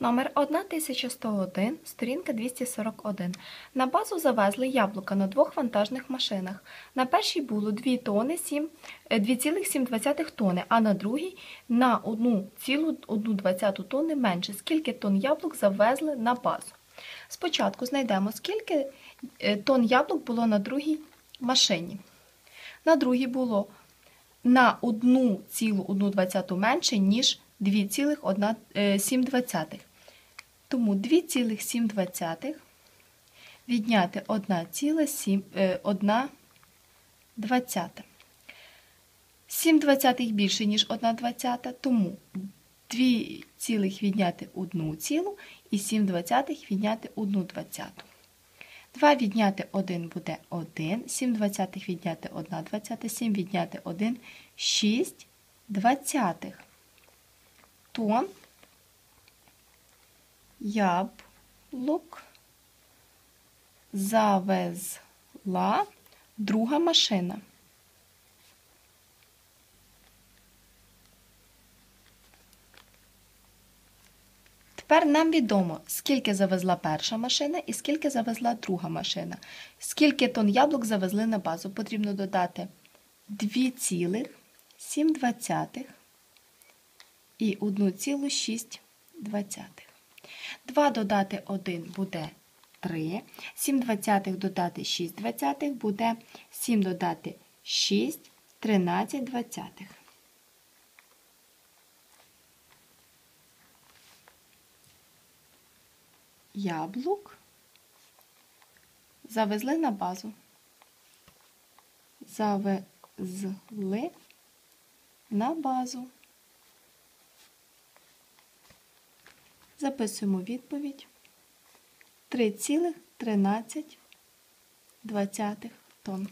Номер 1101, сторінка 241. На базу завезли яблука на двох вантажних машинах. На першій було 2 тони 7, е, 2,7 тони, а на другій на 1,1 тонни менше. Скільки тонн яблук завезли на базу? Спочатку знайдемо, скільки е, тонн яблук було на другій машині. На другій було на 1,1 менше, ніж 2,7. Тому 2,7 відняти 1,7 двадцята. 7 двадцятих більше, ніж 1 двадцята, тому 2 цілих відняти 1 цілу і 7 двадцятих відняти 1 двадцяту. 2 відняти 1 буде 1, 7 двадцятих відняти 1 двадцята, 7 відняти 1, 6 двадцятих. Тон яблук завезла друга машина. Тепер нам відомо, скільки завезла перша машина і скільки завезла друга машина. Скільки тонн яблук завезли на базу. Потрібно додати 2,7 і 1,6. 2 додати 1 буде 3. 7 двадцятих додати 6 двадцятих буде 7 додати 6, 13 двадцятих. Яблук завезли на базу. Завезли на базу. Записуємо відповідь 3,13 тонн.